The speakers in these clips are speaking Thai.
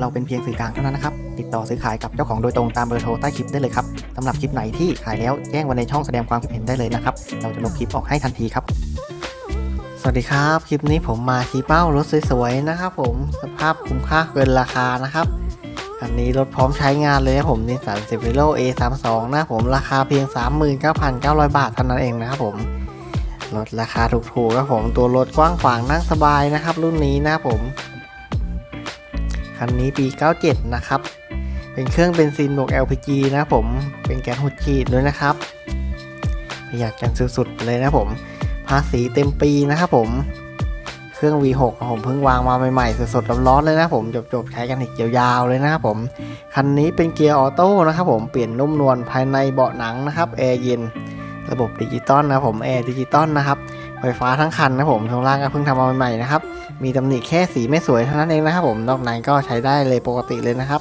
เราเป็นเพียงสื่อกลางเท่านั้นนะครับ ติดต่อซื้อขายกับเจ้าของโดยตรงตามเบอร์โทรใต้คลิปได้เลยครับสำหรับคลิปไหนที่ขายแล้วแจ้งไว้ในช่องแสดงความคิดเห็นได้เลยนะครับ เราจะลงคลิปออกให้ทันทีครับ สวัสดีครับ คลิปนี้ผมมาชี้เป้ารถสวยๆนะครับผมสภาพคุ้มค่าเกินราคานะครับคันนี้รถพร้อมใช้งานเลยนะผมนิสสันเซฟิโล A32 นะผมราคาเพียง 39,900 บาทเท่านั้นเองนะครับผมรถราคาถูกๆครับผมตัวรถกว้างขวางนั่งสบายนะครับ รุ่นนี้นะครับผม คันนี้ปี 97 นะครับ เป็นเครื่องเบนซินบวก LPG นะผม เป็นแก๊สหุดขีดด้วยนะครับ ประหยัดกันสุดๆเลยนะผม ภาษีเต็มปีนะครับผม เครื่อง V6 ผมเพิ่งวางมาใหม่ๆ สดๆร้อนๆเลยนะผม จบๆ ใช้กันอีกยาวๆเลยนะครับผม คันนี้เป็นเกียร์ออโต้นะครับผม เปลี่ยนนุ่มนวลภายในเบาะหนังนะครับ แอร์เย็น ระบบดิจิตอลนะผม แอร์ดิจิตอลนะครับ ไฟฟ้าทั้งคันนะผมช่วงล่างก็เพิ่งทำมาใหม่ๆนะครับ มีตำหนิแค่สีไม่สวยเท่านั้นเองนะครับผมนอกนั้นก็ใช้ได้เลยปกติเลยนะครับ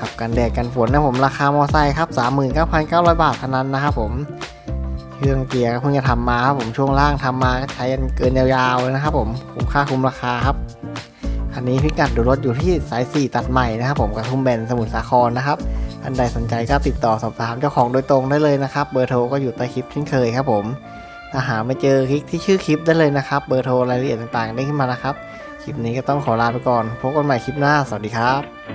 ขับกันแดดกันฝนนะผมราคามอไซค์ครับ39,900 บาทเท่านั้นนะครับผมเครื่องเกียร์ก็เพิ่งจะทำมาครับผมช่วงล่างทำมาก็ใช้กันเกินยาวๆเลยนะครับผมคุ้มค่าคุ้มราคาครับคันนี้พิกัดดูรถอยู่ที่สาย 4 ตัดใหม่นะครับผมกระทุ่มแบนสมุทรสาครนะครับท่านใดสนใจก็ติดต่อสอบถามเจ้าของโดยตรงได้เลยนะครับ เบอร์โทรก็อยู่ใต้คลิปเช่นเคยครับผม ถ้าหาไม่เจอคลิกที่ชื่อคลิปได้เลยนะครับ เบอร์โทรรายละเอียดต่างๆ ได้ขึ้นมานะครับ คลิปนี้ก็ต้องขอลาไปก่อน พบกันใหม่คลิปหน้า สวัสดีครับ